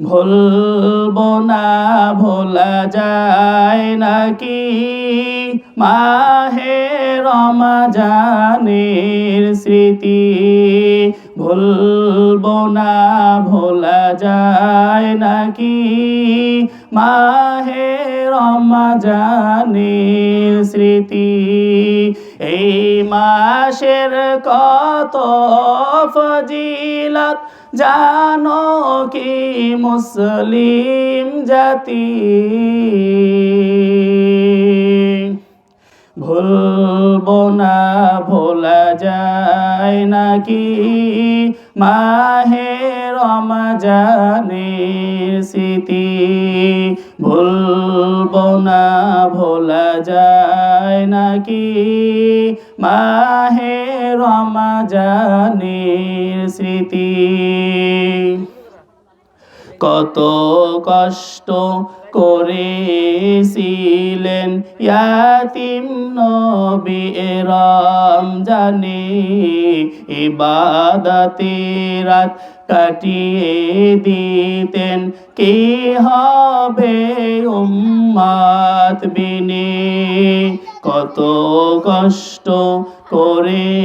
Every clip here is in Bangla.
ভুলবো না ভোলা যায় নাকি? মাহে রমজানের স্মৃতি। ভুলব না ভোলা যায় নাকি? মাহে রমজানের স্মৃতি। এই মাসের কত ফজিলত, জানো কি মুসলিম জাতি? ভুলবো না, ভোলা যায় নাকি মাহে রমজানের স্মৃতি? ভুলবো না ভোলা যায় নাকি? মাহে জানির স্মৃতি। কত কষ্ট করেছিলেন ইয়াতিম নবী রাম জানে ইবাদতে রাত কাটিয়ে দিতেন। কি হবে উম্মাত বিনে? কত কষ্ট করেছিলেন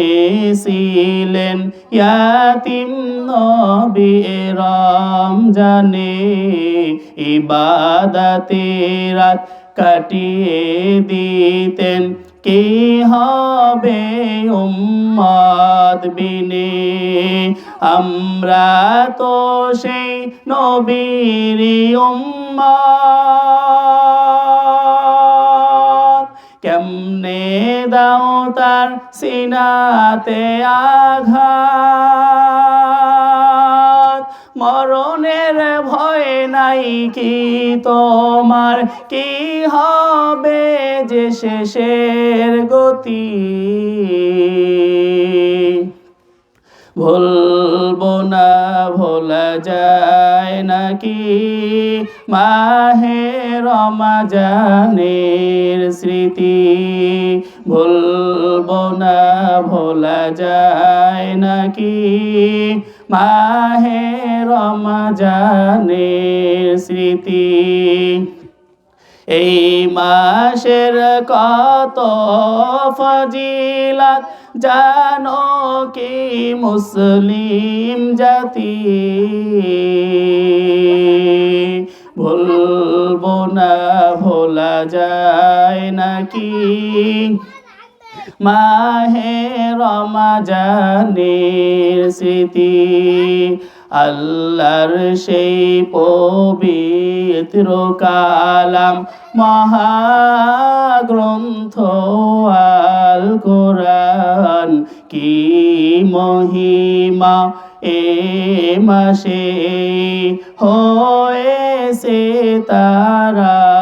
ইয়াতিম নবী জানে ইবাদতে রাত কাটিয়ে দিতেন। কে হবে উম্মাদ বিনে? আমরা তো সেই নবীর উম্মাদ দাও তার সিনাতে আঘাত। মরণের ভয় নাই কি তোমার? কি হবে যে শেষের গতি? ভুলবো না, ভোলা যায় নাকি? মাহে রমাজানের স্মৃতি ভুলবো না, ভোলা যায় নাকি? মাহে রমাজানের স্মৃতি এই মাসের কত ফজিলাত, জানো কি মুসলিম জাতি? মাহে রমাজানের স্মৃতি, আল্লাহর সেই পবিত্র কালাম, মহাগ্রন্থ, আল কোরআন, কি মহিমা এ মাসে হয়েছে তারা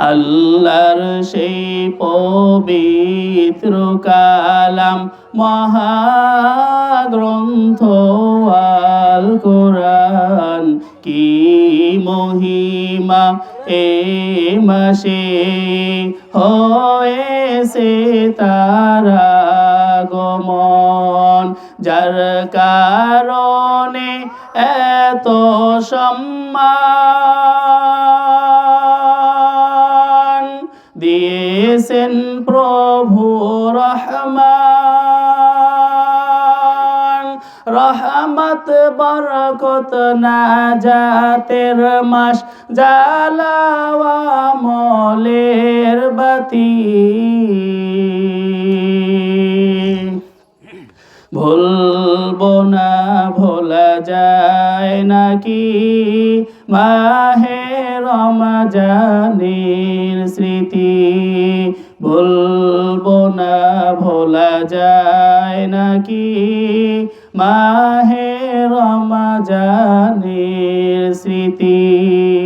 আল্লাহর সেই পবিত্র কালাম, মহাগ্রন্থ, আল কোরআন। কি মহিমা এ মাসে হয়েছে তারা গমন যার কারণে এত সম্মান দিয়েছেন প্রভু রহমান। রহমত বরকত না জাতের মাস জালাওয়া মলের বাতি। মাহে রমজানের স্মৃতি বলব না ভোলা যায় নাকি? মাহে রমজানের স্মৃতি